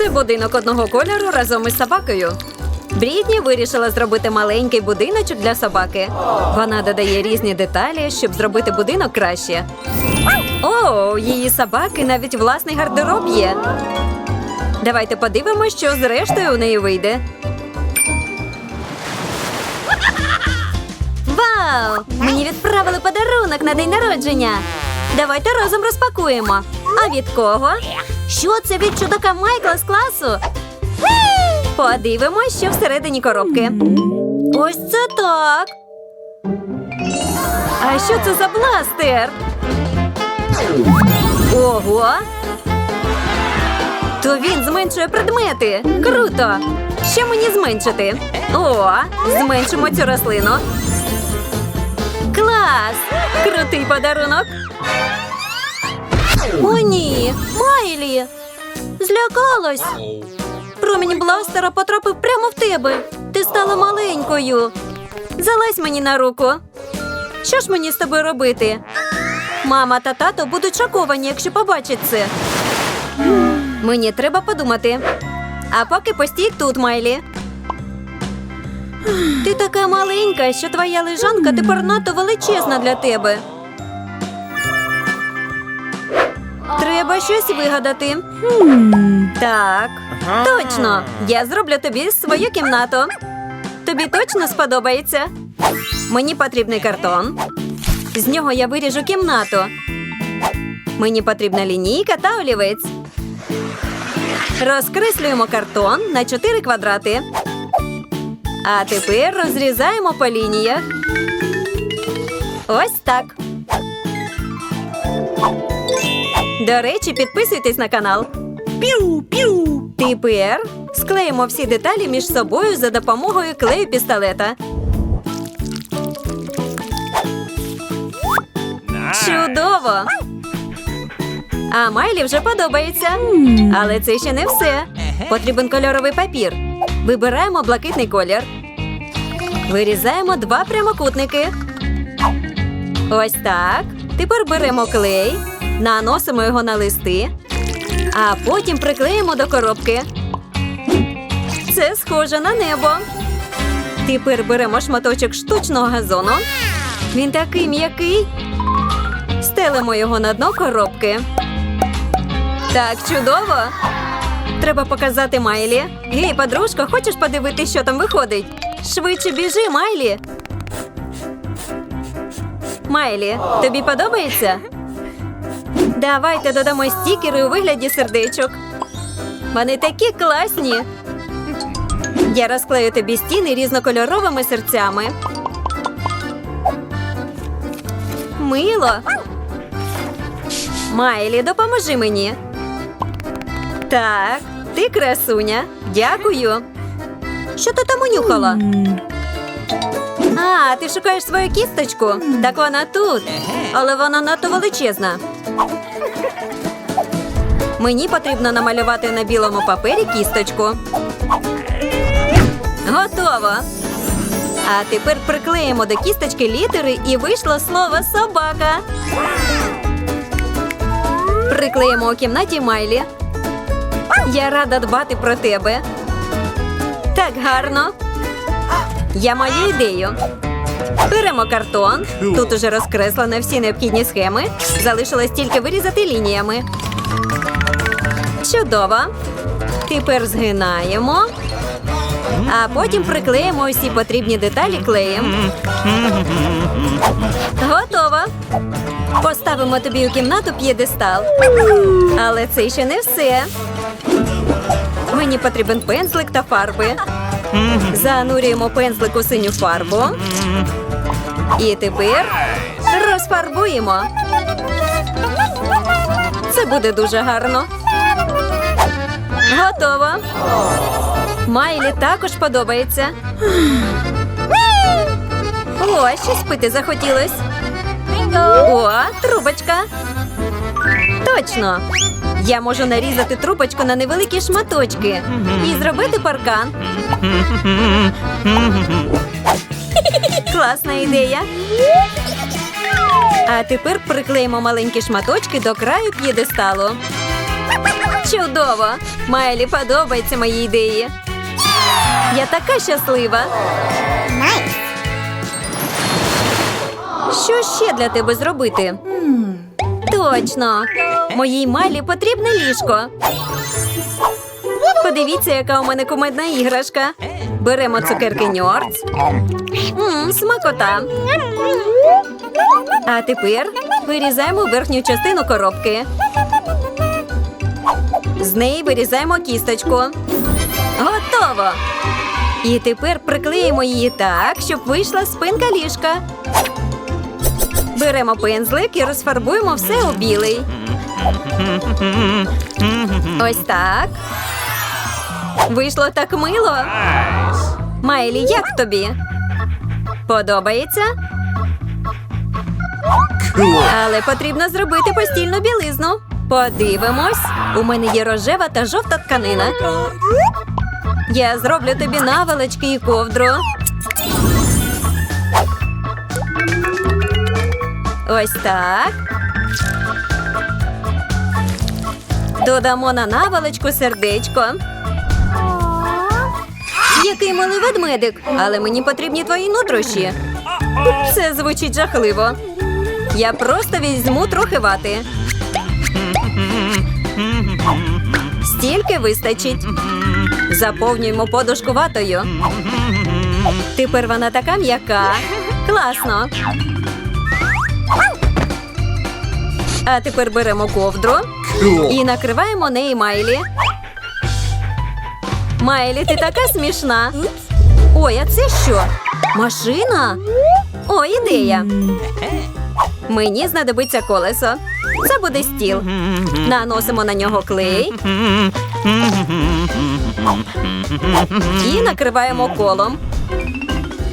Це будинок одного кольору разом із собакою. Брітні вирішила зробити маленький будиночок для собаки. Вона додає різні деталі, щоб зробити будинок краще. О, її собаки навіть власний гардероб є. Давайте подивимося, що зрештою у неї вийде. Вау! Мені відправили подарунок на день народження. Давайте разом розпакуємо. А від кого? Що це від чудака Майкла з класу? Подивимось, що всередині коробки. Ось це так. А що це за бластер? Ого! То він зменшує предмети. Круто! Що мені зменшити? О, зменшимо цю рослину. Клас! Крутий подарунок. О, ні, Майлі! Злякалась. Промінь бластера потрапив прямо в тебе. Ти стала маленькою. Залазь мені на руку. Що ж мені з тобою робити? Мама та тато будуть шоковані, якщо побачать це. Мені треба подумати. А поки постій тут, Майлі. Ти така маленька, що твоя лежанка тепер надто величезна для тебе. Треба щось вигадати. Так, точно. Я зроблю тобі свою кімнату. Тобі точно сподобається. Мені потрібний картон. З нього я виріжу кімнату. Мені потрібна лінійка та олівець. Розкреслюємо картон на 4 квадрати. А тепер розрізаємо по лініях. Ось так. До речі, підписуйтесь на канал. Піу-піу! Тепер склеїмо всі деталі між собою за допомогою клею пістолета. Чудово! А Майлі вже подобається. Але це ще не все. Потрібен кольоровий папір. Вибираємо блакитний колір. Вирізаємо два прямокутники. Ось так. Тепер беремо клей, наносимо його на листи, а потім приклеїмо до коробки. Це схоже на небо. Тепер беремо шматочок штучного газону. Він такий м'який. Стелимо його на дно коробки. Так, чудово. Треба показати Майлі. Гей, подружко, хочеш подивитись, що там виходить? Швидше біжи, Майлі. Майлі, тобі подобається? Давайте додамо стікери у вигляді сердечок. Вони такі класні. Я розклею тобі стіни різнокольоровими серцями. Мило. Майлі, допоможи мені. Так, ти красуня. Дякую. Що ти там унюхала? А, ти шукаєш свою кісточку? Так вона тут. Але вона надто величезна. Мені потрібно намалювати на білому папері кісточку. Готово. А тепер приклеїмо до кісточки літери і вийшло слово собака. Приклеїмо у кімнаті Майлі. Я рада дбати про тебе. Так гарно. Я маю ідею. Беремо картон. Тут уже розкреслено всі необхідні схеми. Залишилось тільки вирізати лініями. Чудово. Тепер згинаємо. А потім приклеїмо усі потрібні деталі клеєм. Готово. Поставимо тобі у кімнату п'єдестал. Але це ще не все. Мені потрібен пензлик та фарби. Занурюємо пензлик у синю фарбу. І тепер розфарбуємо. Це буде дуже гарно. Готово. Майлі також подобається. О, щось пити захотілось. О, трубочка. Точно. Я можу нарізати трубочку на невеликі шматочки і зробити паркан. Класна ідея. А тепер приклеїмо маленькі шматочки до краю п'єдесталу. Чудово! Майлі подобаються мої ідеї. Я така щаслива. Що ще для тебе зробити? Точно. Моїй Майлі потрібне ліжко. Подивіться, яка у мене кумедна іграшка. Беремо цукерки Ньордс. Смакота. А тепер вирізаємо верхню частину коробки. З неї вирізаємо кісточку. Готово. І тепер приклеїмо її так, щоб вийшла спинка ліжка. Беремо пензлик і розфарбуємо все у білий. Ось так. Вийшло так мило. Майлі, як тобі? Подобається? Але потрібно зробити постільну білизну. Подивимось. У мене є рожева та жовта тканина. Я зроблю тобі наволочки і ковдру. Ось так. Додамо на наволочку сердечко. Який милий ведмедик, але мені потрібні твої нутрощі. Це звучить жахливо. Я просто візьму трохи вати. Стільки вистачить. Заповнюємо подушку ватою. Тепер вона така м'яка. Класно. А тепер беремо ковдру і накриваємо неї Майлі. Майлі, ти така смішна. Ой, а це що? Машина? О, ідея. Мені знадобиться колесо. Це буде стіл. Наносимо на нього клей і накриваємо колом.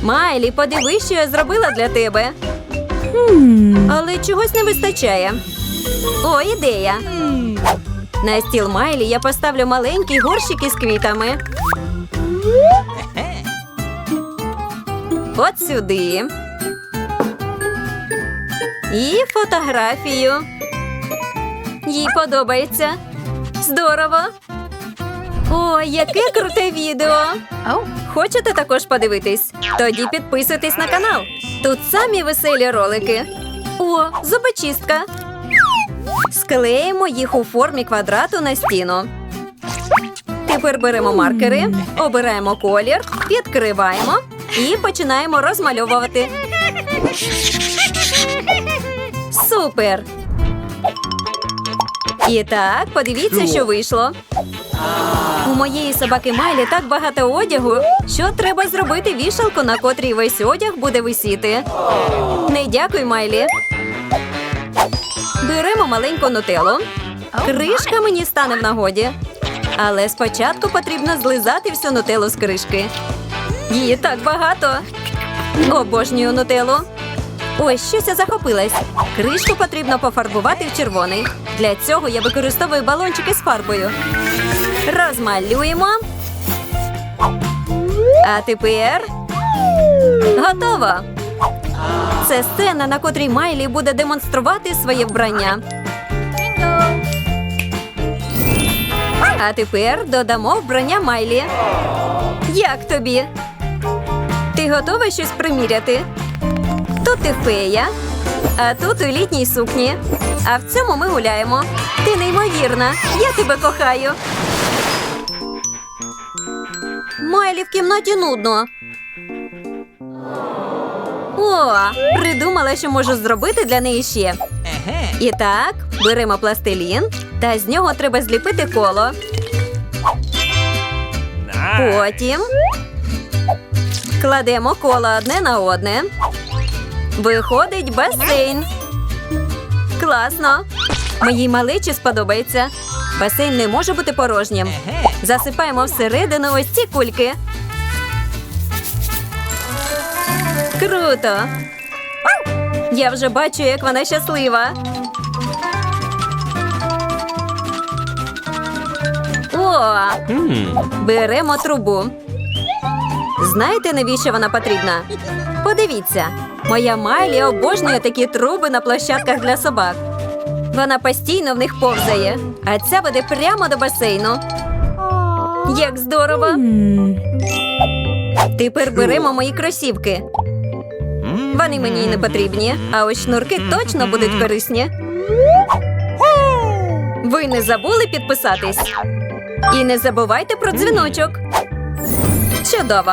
Майлі, подивись, що я зробила для тебе. Але чогось не вистачає. О, ідея. На стіл Майлі я поставлю маленький горщик із квітами. От сюди. І фотографію. Їй подобається. Здорово. О, яке круте відео! Хочете також подивитись? Тоді підписуйтесь на канал. Тут самі веселі ролики. О, зубочистка. Склеїмо їх у формі квадрату на стіну. Тепер беремо маркери, обираємо колір, відкриваємо і починаємо розмальовувати. Супер! І так, подивіться, що вийшло. У моєї собаки Майлі так багато одягу, що треба зробити вішалку, на котрій весь одяг буде висіти. Не дякуй, Майлі. Беремо маленьку нутеллу. Кришка мені стане в нагоді. Але спочатку потрібно злизати всю нутеллу з кришки. Її так багато. Обожнюю нутеллу. Ой, щось я захопилась. Кришку потрібно пофарбувати в червоний. Для цього я використовую балончики з фарбою. Розмалюємо. А тепер готово. Це сцена, на котрій Майлі буде демонструвати своє вбрання. А тепер додамо вбрання Майлі. Як тобі? Ти готова щось приміряти? Тут ти фея, а тут у літній сукні. А в цьому ми гуляємо. Ти неймовірна. Я тебе кохаю. Майлі в кімнаті нудно. О, придумала, що можу зробити для неї ще. І так, беремо пластилін, та з нього треба зліпити коло. Потім кладемо коло одне на одне. Виходить басейн. Класно. Моїй малечі сподобається. Басейн не може бути порожнім. Засипаємо всередину ось ці кульки. Круто. Я вже бачу, як вона щаслива. О, беремо трубу. Знаєте, навіщо вона потрібна? Подивіться, моя Майлі обожнює такі труби на площадках для собак. Вона постійно в них повзає, а ця веде прямо до басейну. Як здорово! Тепер беремо мої кросівки. Вони мені не потрібні, а ось шнурки точно будуть корисні. Ви не забули підписатись? І не забувайте про дзвіночок. Чудово.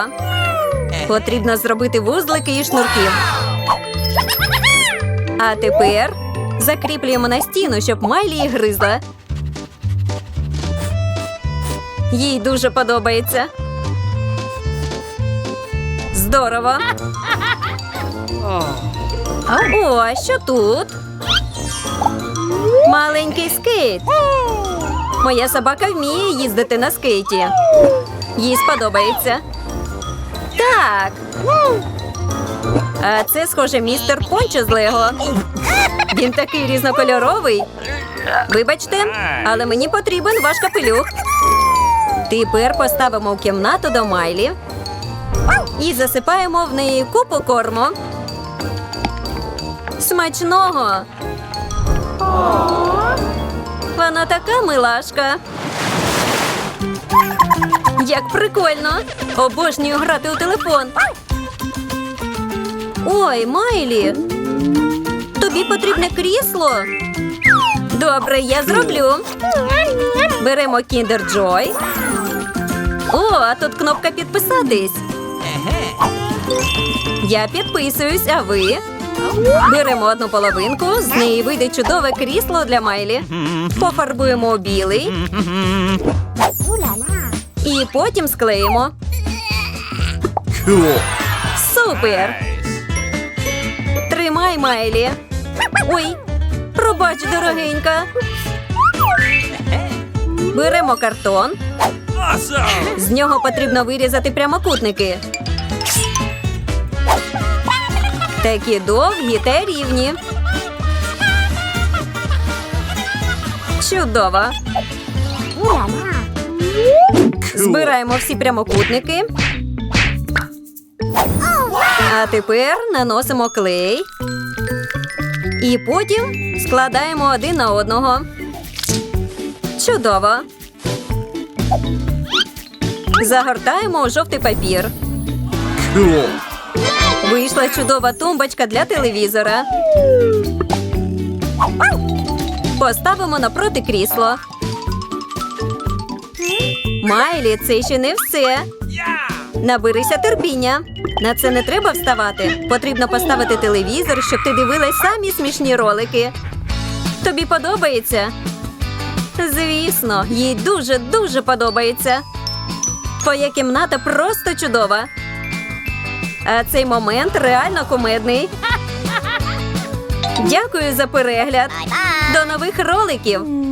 Потрібно зробити вузлики і шнурків. А тепер закріплюємо на стіну, щоб Майлі гризла. Їй дуже подобається. Здорово. О, а що тут? Маленький скейт. Моя собака вміє їздити на скейті. Їй сподобається. Так. А це, схоже, містер Пончо з Лего. Він такий різнокольоровий. Вибачте, але мені потрібен ваш капелюх. Тепер поставимо в кімнату до Майлі і засипаємо в неї купу корму. Смачного. Вона така милашка. Як прикольно! Обожнюю грати у телефон. Ой, Майлі. Тобі потрібне крісло. Добре, я зроблю. Беремо Kinder Joy. О, а тут кнопка підписатись. Я підписуюсь, а ви? Беремо одну половинку, з неї вийде чудове крісло для Майлі. Пофарбуємо у білий. І потім склеїмо. Супер! Тримай, Майлі. Ой, пробач, дорогенька. Беремо картон. З нього потрібно вирізати прямокутники. Такі довгі та рівні. Чудово. Збираємо всі прямокутники. А тепер наносимо клей. І потім складаємо один на одного. Чудово. Загортаємо у жовтий папір. Вийшла чудова тумбочка для телевізора. Поставимо напроти крісло. Майлі, це ще не все. Наберися терпіння. На це не треба вставати. Потрібно поставити телевізор, щоб ти дивилась самі смішні ролики. Тобі подобається? Звісно, їй дуже дуже подобається. Твоя кімната просто чудова. А цей момент реально кумедний. Дякую за перегляд. До нових роликів.